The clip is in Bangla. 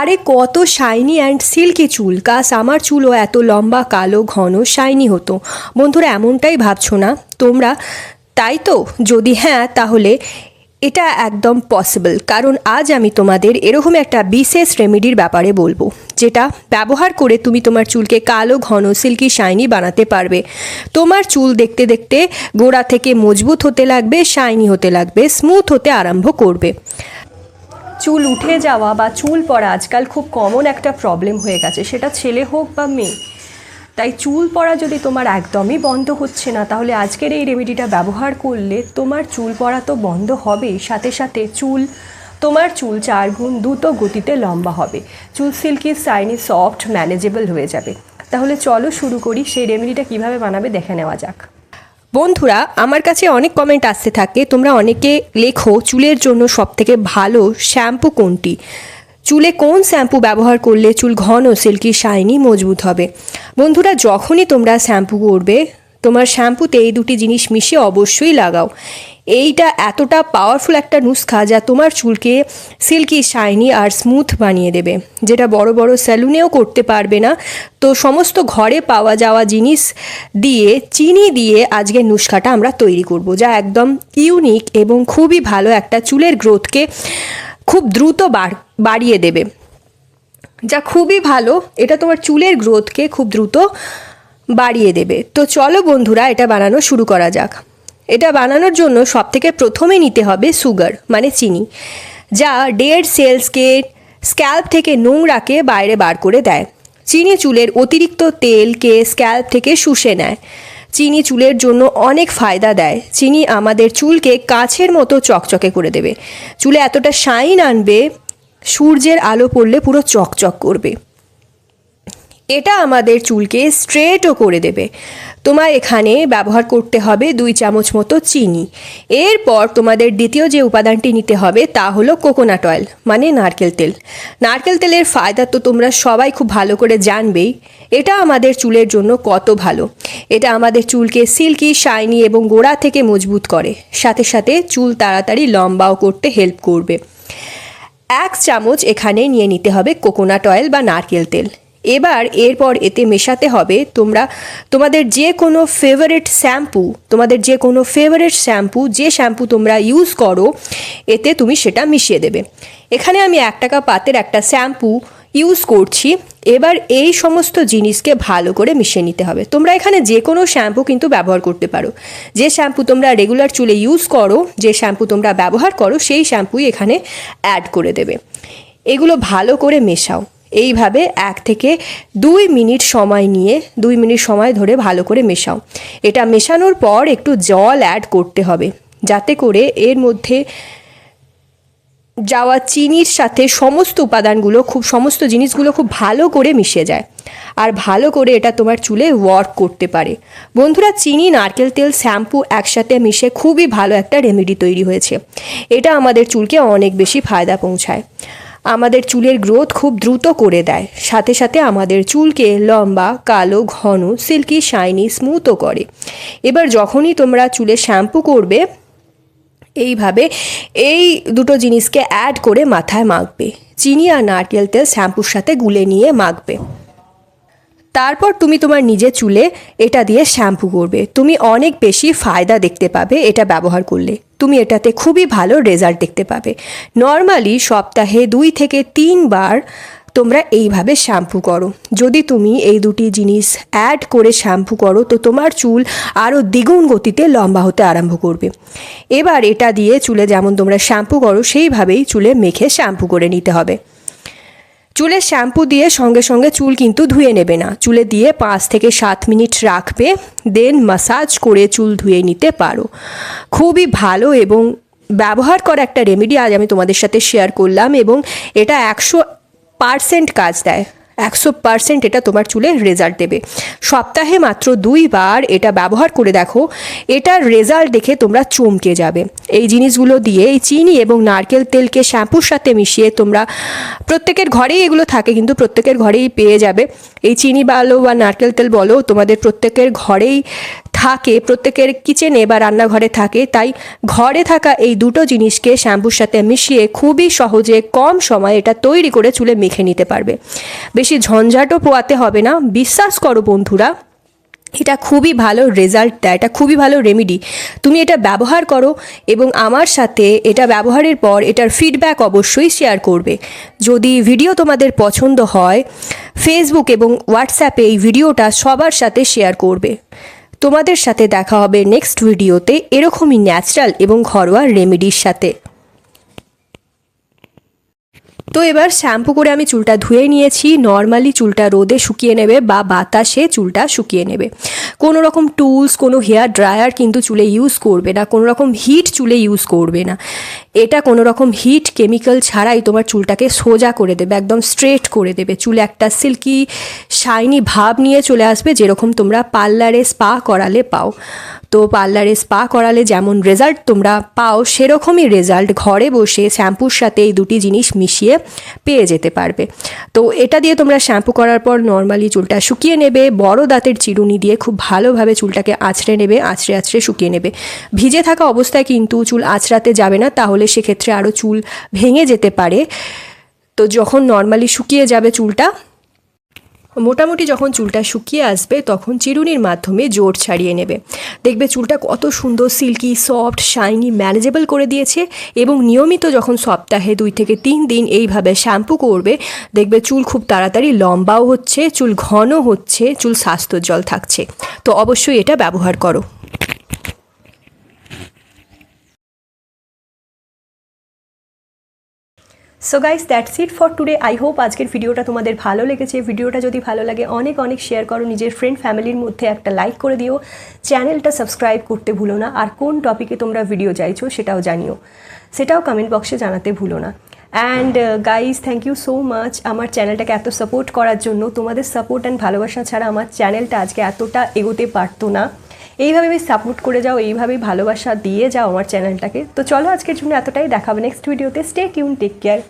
আরে কত শাইনি অ্যান্ড সিল্কি চুল। কাস, আমার চুলও এত লম্বা, কালো, ঘন শাইনি হতো। বন্ধুরা, এমনটাই ভাবছ না? তোমরা, তাই তো? যদি হ্যাঁ তাহলে এটা একদম পসিবল কারণ আজ আমি তোমাদের এরকম একটা বিশেষ রেমেডির ব্যাপারে বলব, যেটা ব্যবহার করে তুমি তোমার চুলকে কালো, ঘন সিল্কি শাইনি বানাতে পারবে। তোমার চুল দেখতে দেখতে গোড়া থেকে মজবুত হতে লাগবে শাইনি হতে লাগবে স্মুথ হতে আরম্ভ করবে। চুল উঠে যাওয়া বা চুল পড়া আজকাল খুব কমন একটা প্রবলেম হয়ে গেছে। সেটা ছেলে হোক বা মেয়ে। তাই চুল পড়া যদি তোমার একদমই বন্ধ হচ্ছে না, তাহলে আজকের এই রেমেডিটা ব্যবহার করলে তোমার চুল পড়া তো বন্ধ হবেই। সাথে সাথে চুল, তোমার চুল চার গুণ দ্রুত গতিতে লম্বা হবে। চুল সিল্কি সাইনি সফট ম্যানেজেবল হয়ে যাবে। তাহলে চলো শুরু করি। সেই রেমেডিটা কীভাবে বানাবে দেখে নেওয়া যাক। বন্ধুরা, আমার কাছে অনেক কমেন্ট আসতে থাকে, তোমরা অনেকে লেখো চুলের জন্য সব থেকে ভালো শ্যাম্পু কোনটি? চুলে কোন শ্যাম্পু ব্যবহার করলে চুল ঘন সিল্কি শাইনি মজবুত হবে? বন্ধুরা, যখনই তোমরা শ্যাম্পু করবে তোমার শ্যাম্পুতে এই দুটি জিনিস মিশিয়ে অবশ্যই লাগাও। এইটা এতটা পাওয়ারফুল একটা নুস্খা যা তোমার চুলকে সিল্কি শাইনি আর স্মুথ বানিয়ে দেবে। যেটা বড় বড় স্যালুনেও করতে পারবে না। তো সমস্ত ঘরে পাওয়া যাওয়া জিনিস দিয়ে, চিনি দিয়ে আজকের নুস্খাটা আমরা তৈরি করব, যা একদম ইউনিক এবং খুবই ভালো একটা চুলের গ্রোথকে খুব দ্রুত বাড়- বাড়িয়ে দেবে। যা খুবই ভালো, এটা তোমার চুলের গ্রোথকে খুব দ্রুত বাড়িয়ে দেবে। তো চলো বন্ধুরা, এটা বানানো শুরু করা যাক। এটা বানানোর জন্য সব থেকে প্রথমে নিতে হবে সুগার মানে চিনি, যা ডেড সেলসকে স্ক্যাল্প থেকে নোংরাকে বাইরে বার করে দেয়। চিনি চুলের অতিরিক্ত তেলকে স্ক্যাল্প থেকে শুষে নেয়। চিনি চুলের জন্য অনেক ফায়দা দেয়। চিনি আমাদের চুলকে কাছের মতো চকচকে করে দেবে। চুলে এতটা শাইন আনবে, সূর্যের আলো পড়লে পুরো চকচক করবে। এটা আমাদের চুলকে স্ট্রেটও করে দেবে। তোমার এখানে ব্যবহার করতে হবে দুই চামচ মতো চিনি। এরপর তোমাদের দ্বিতীয় যে উপাদানটি নিতে হবে তা হলো কোকোনাট অয়েল মানে নারকেল তেল। নারকেল তেলের ফায়দা তো তোমরা সবাই খুব ভালো করে জানবেই। এটা আমাদের চুলের জন্য কত ভালো। এটা আমাদের চুলকে সিল্কি শাইনি এবং গোড়া থেকে মজবুত করে। সাথে সাথে চুল তাড়াতাড়ি লম্বাও করতে হেল্প করবে। এক চামচ এখানে নিয়ে নিতে হবে কোকোনাট অয়েল বা নারকেল তেল। এবার এরপর এতে মেশাতে হবে তোমরা, তোমাদের যে কোনো ফেভারিট শ্যাম্পু তোমাদের যে কোনো ফেভারিট শ্যাম্পু যে শ্যাম্পু তোমরা ইউজ করো, এতে তুমি সেটা মিশিয়ে দেবে। এখানে আমি এক টাকা পাতের একটা শ্যাম্পু ইউজ করছি। এবার এই সমস্ত জিনিসকে ভালো করে মিশিয়ে নিতে হবে। তোমরা এখানে যে কোনো শ্যাম্পু কিন্তু ব্যবহার করতে পারো। যে শ্যাম্পু তোমরা রেগুলার চুলে ইউজ করো, যে শ্যাম্পু তোমরা ব্যবহার করো, সেই শ্যাম্পুই এখানে অ্যাড করে দেবে। এগুলো ভালো করে মেশাও। এইভাবে এক থেকে দুই মিনিট সময় নিয়ে, দুই মিনিট সময় ধরে ভালো করে মেশাও। এটা মেশানোর পর একটু জল অ্যাড করতে হবে, যাতে করে এর মধ্যে যাওয়া চিনির সাথে সমস্ত উপাদানগুলো খুব, সমস্ত জিনিসগুলো খুব ভালো করে মিশে যায়। আর ভালো করে এটা তোমার চুলে ওয়ার্ক করতে পারে। বন্ধুরা, চিনি, নারকেল তেল, শ্যাম্পু একসাথে মিশে খুবই ভালো একটা রেমেডি তৈরি হয়েছে। এটা আমাদের চুলকে অনেক বেশি ফায়দা পৌঁছায়। আমাদের চুলের গ্রোথ খুব দ্রুত করে দেয়। সাথে সাথে আমাদের চুলকে লম্বা, কালো, ঘন, সিল্কি, শাইনি, স্মুথও করে। এবার যখনই তোমরা চুলে শ্যাম্পু করবে, এইভাবে এই দুটো জিনিসকে অ্যাড করে মাথায় মাখবে। চিনি আর নারকেল তেল শ্যাম্পুর সাথে গুলে নিয়ে মাখবে। তারপর তুমি তোমার নিজে চুলে এটা দিয়ে শ্যাম্পু করবে। তুমি অনেক বেশি ফায়দা দেখতে পাবে এটা ব্যবহার করলে। তুমি এটাতে খুবই ভালো রেজাল্ট দেখতে পাবে। নর্মালি সপ্তাহে দুই থেকে তিনবার তোমরা এইভাবে শ্যাম্পু করো। যদি তুমি এই দুটি জিনিস অ্যাড করে শ্যাম্পু করো, তো তোমার চুল আরও দ্বিগুণ গতিতে লম্বা হতে আরম্ভ করবে। এবার এটা দিয়ে চুলে যেমন তোমরা শ্যাম্পু করো, সেইভাবেই চুলে মেখে শ্যাম্পু করে নিতে হবে। চুলে শ্যাম্পু দিয়ে সঙ্গে সঙ্গে চুল কিন্তু ধুয়ে নেবে না। চুলে দিয়ে পাঁচ থেকে সাত মিনিট রাখবে দেন মাসাজ করে চুল ধুয়ে নিতে পারো। খুবই ভালো এবং ব্যবহার করা একটা রেমেডি আজ আমি তোমাদের সাথে শেয়ার করলাম এবং এটা একশো পারসেন্ট কাজ দেয়। একশো পারসেন্ট এটা তোমার চুলে রেজাল্ট দেবে। সপ্তাহে মাত্র দুইবার এটা ব্যবহার করে দেখো, এটার রেজাল্ট দেখে তোমরা চমকে যাবে। এই জিনিসগুলো দিয়ে এই চিনি এবং নারকেল তেলকে শ্যাম্পুর সাথে মিশিয়ে তোমরা প্রত্যেকের ঘরেই এগুলো থাকে, কিন্তু প্রত্যেকের ঘরেই পেয়ে যাবে। এই চিনি বলো বা নারকেল তেল বলো, তোমাদের প্রত্যেকের ঘরেই থাকে, প্রত্যেকের কিচেনে বা রান্নাঘরে থাকে, তাই ঘরে থাকা এই দুটো জিনিসকে শ্যাম্পুর সাথে মিশিয়ে খুবই সহজে কম সময়ে এটা তৈরি করে চুলে মেখে নিতে পারবে। বেশি ঝঞ্ঝাটও পোয়াতে হবে না। বিশ্বাস করো বন্ধুরা, এটা খুবই ভালো রেজাল্ট দেয়, এটা খুবই ভালো রেমেডি তুমি এটা ব্যবহার করো এবং আমার সাথে এটা ব্যবহারের পর এটার ফিডব্যাক অবশ্যই শেয়ার করবে। যদি ভিডিও তোমাদের পছন্দ হয় ফেসবুক এবং হোয়াটসঅ্যাপে এই ভিডিওটা সবার সাথে শেয়ার করবে। তোমাদের সাথে দেখা হবে নেক্সট ভিডিওতে এরকমই ন্যাচারাল এবং ঘরোয়া রেমেডির সাথে। তো এবার শ্যাম্পু করে আমি চুলটা ধুয়ে নিয়েছি। নর্মালি চুলটা রোদে শুকিয়ে নেবে বা বাতাসে চুলটা শুকিয়ে নেবে। কোনো রকম টুলস কোনো হেয়ার ড্রায়ার কিন্তু চুলে ইউজ করবে না। কোনো রকম হিট চুলে ইউজ করবে না। এটা কোনো রকম হিট কেমিক্যাল ছাড়াই তোমার চুলটাকে সোজা করে দেবে, একদম স্ট্রেট করে দেবে। চুলে একটা সিল্কি, শাইনি ভাব নিয়ে চলে আসবে, যেরকম তোমরা পার্লারে স্পা করালে পাও। তো পার্লারে স্পা করালে যেমন রেজাল্ট তোমরা পাও, সেরকমই রেজাল্ট ঘরে বসে শ্যাম্পুর সাথে এই দুটি জিনিস মিশিয়ে পেয়ে যেতে পারবে। তো এটা দিয়ে তোমরা শ্যাম্পু করার পর নর্মালি চুলটা শুকিয়ে নেবে, বড় দাঁতের চিরুনি দিয়ে খুব ভালোভাবে চুলটাকে আছড়ে নেবে, আছড়ে আছড়ে শুকিয়ে নেবে। ভিজে থাকা অবস্থায় কিন্তু চুল আছড়াতে যাবে না, তাহলে সেক্ষেত্রে আরও চুল ভেঙে যেতে পারে। তো যখন নর্মালি শুকিয়ে যাবে চুলটা মোটামুটি যখন চুলটা শুকিয়ে আসবে, তখন চিরুনির মাধ্যমে জোর ছাড়িয়ে নেবে। দেখবে চুলটা কত সুন্দর, সিল্কি, সফট, শাইনি, ম্যানেজেবল করে দিয়েছে এবং নিয়মিত যখন সপ্তাহে দুই থেকে তিন দিন এইভাবে শ্যাম্পু করবে, দেখবে চুল খুব তাড়াতাড়ি লম্বাও হচ্ছে, চুল ঘন হচ্ছে, চুল স্বাস্থ্যজ্জ্বল থাকছে। তো অবশ্যই এটা ব্যবহার করো। So guys that's it for today I hope আজকের ভিডিওটা তোমাদের ভালো লেগেছে। ভিডিওটা যদি ভালো লাগে, অনেক অনেক শেয়ার করো। নিজের ফ্রেন্ড ফ্যামিলির মধ্যে একটা লাইক করে দিও। চ্যানেলটা সাবস্ক্রাইব করতে ভুলো না। আর কোন টপিকে তোমরা ভিডিও চাইছো, সেটাও জানিও। সেটাও কমেন্ট বক্সে জানাতে ভুলো না। And guys thank you so much আমার চ্যানেলটাকে এত সাপোর্ট করার জন্য। তোমাদের সাপোর্ট অ্যান্ড ভালোবাসা ছাড়া আমার চ্যানেলটা আজকে এতটা এগোতে পারতো না। এইভাবে আমি সাপোর্ট করে যাও এইভাবেই ভালোবাসা দিয়ে যাও আমার চ্যানেলটাকে তো চলো আজকের জন্য এতটাই। দেখাবো নেক্সট ভিডিওতে স্টে টিউন টেক কেয়ার